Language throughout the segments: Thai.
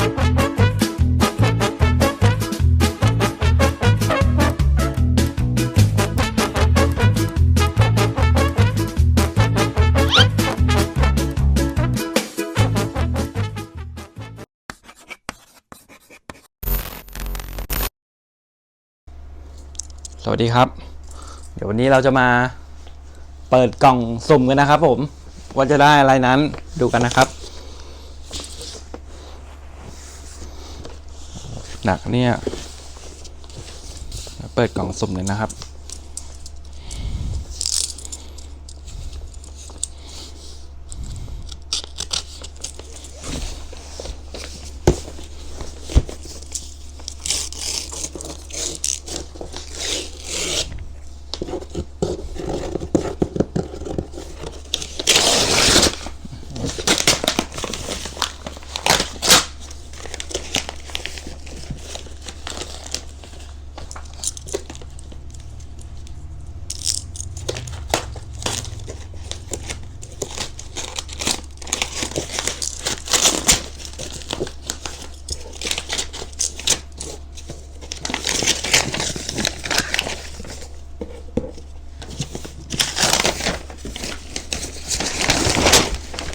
สวัสดีครับ เดี๋ยววันนี้เราจะมาเปิดกล่องสุ่มกันนะครับผม ว่าจะได้อะไรนั้นดูกันนะครับ หนักเนี่ย เปิดกล่องสุ่มเลยนะครับ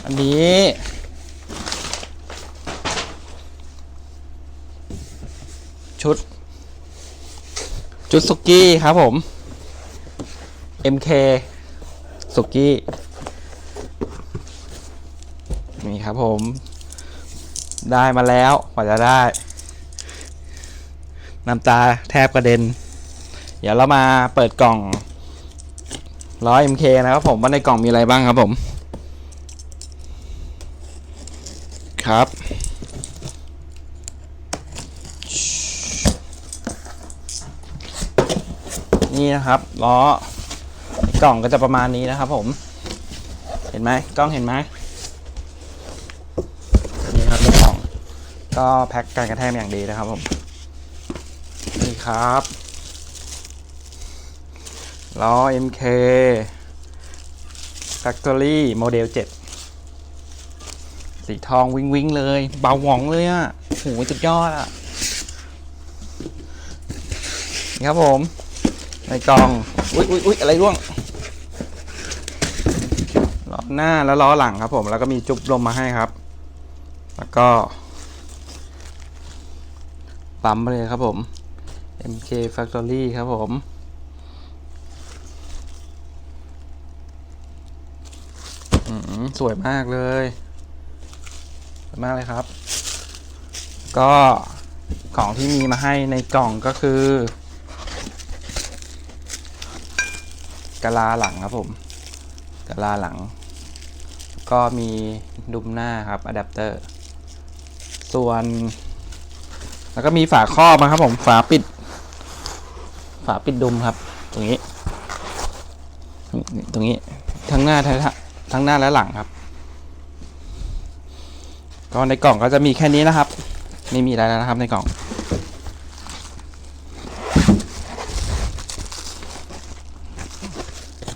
อันนี้ชุด ชุดสุกี้ครับผม MK สุกี้ นี่ครับผม ได้มาแล้วกว่าจะได้ น้ำตาแทบกระเด็น เดี๋ยวเรามาเปิดกล่องร้อย MK นะครับผม ว่าในกล่องมีอะไรบ้างครับผม ครับ นี่นะครับล้อกล่องก็จะประมาณนี้นะครับผม เห็นไหมกล้องเห็นไหมนี่ครับกล่องก็แพ็คกันกระแทกอย่างดีนะครับผมนี่ครับล้อ MK Factory Model 7 สีทองวิงวิงเลย เบาหวองเลยอะ่ะโหสุดยอดอะ่ะนี่ครับผม ในกล่อง อุ๊ยอุ๊ยอุ๊ยอะไรร่วงล้อหน้าแล้วล้อหลังครับผม แล้วก็มีจุบลมมาให้ครับ แล้วก็ปั๊มเลยครับผม MK Factory ครับผมสวยมากเลย มากเลยครับ ก็ของที่มีมาให้ในกล่องก็คือกะลาหลังครับผมกะลาหลัง ก็มีดุมหน้าครับอะแดปเตอร์ ส่วน แล้วก็มีฝาครอบนะครับผม ฝาปิด ฝาปิดดุมครับ ตรงนี้ ตรงนี้ ทั้งหน้าทั้งทั้งหน้าและหลังครับ ก็ในกล่องก็จะมีแค่นี้นะครับ ไม่มีอะไรแล้วนะครับในกล่อง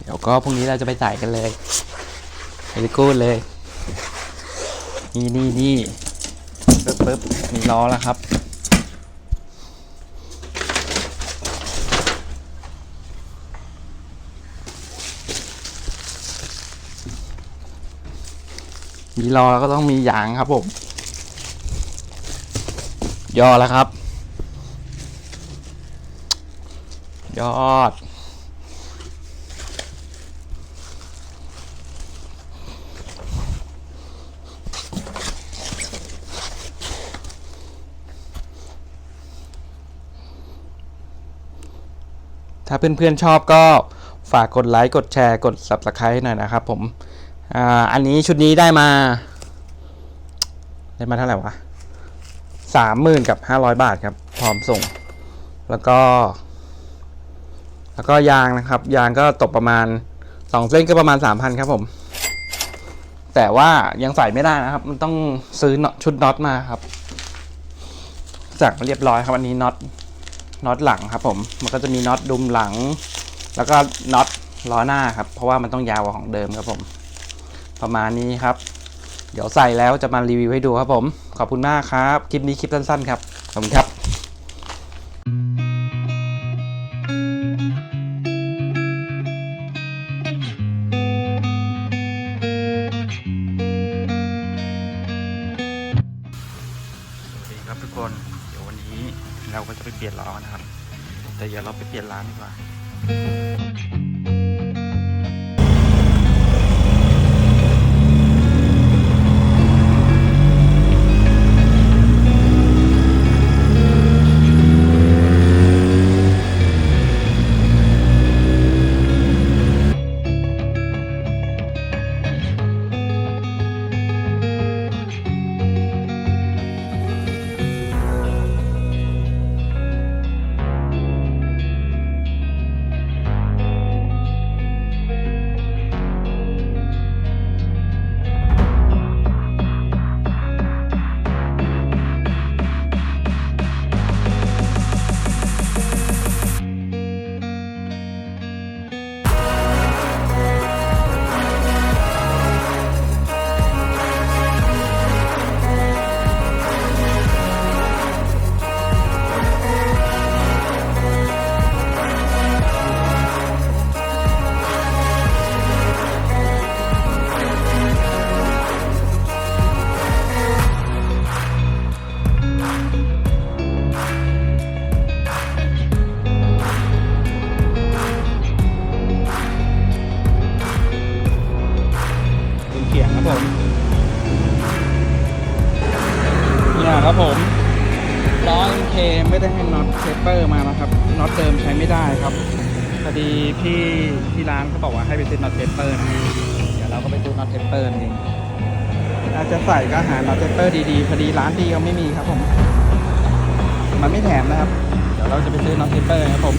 เดี๋ยวก็พรุ่งนี้เราจะไปจ่ายกันเลยไปกู้เลย นี่นี่นี่ปึ๊บปึ๊บมีล้อแล้วครับ มีล้อก็ต้องมียางครับผมย่อแล้วครับ ยอด ถ้าเพื่อนๆชอบก็ฝากกดไลค์ กดแชร์ กด Subscribe หน่อยนะครับผม อ่าอันนี้ชุดนี้ได้มา ได้มาเท่าไหร่วะสามหมื่นกับห้าร้อยบาทครับ พร้อมส่ง แล้วก็ แล้วก็ยางนะครับ ยางก็ตกประมาณสองเส้นก็ประมาณสามพันครับผม แต่ว่ายังใส่ไม่ได้นะครับ มันต้องซื้อชุดน็อตมาครับสั่งมาเรียบร้อยครับอันนี้น็อตน็อตหลังครับ ผม มันก็จะมีน็อตดุมหลัง แล้วก็น็อตล้อหน้าครับ เพราะว่ามันต้องยาวกว่าของเดิมครับผม ประมาณนี้ครับ เดี๋ยวใส่แล้วจะมารีวิวให้ดูครับผม ขอบคุณมากครับ คลิปนี้คลิปสั้นๆ ครับ ขอบคุณครับสวัสดีครับทุกคนเดี๋ยววันนี้เราก็จะไปเปลี่ยนล้อนะครับ แต่เดี๋ยวเราไปเปลี่ยนร้านดีกว่า ครับผมล้อเคไม่ได้ให้น็อตเทปเปอร์มานะครับน็อตเดิมใช้ไม่ได้ครับพอดีพี่ที่ร้านเขาบอกว่าให้ไปซื้อน็อตเทปเปอร์นะเดี๋ยวเราก็ไปซื้อน็อตเทปเปอร์นั่นเองถ้าจะใส่ก็หาน็อตเทปเปอร์ดีๆพอดีร้านพี่เขาไม่มีครับผม มันไม่แถมนะครับ เดี๋ยวเราจะไปซื้อน็อตเทปเปอร์ครับผม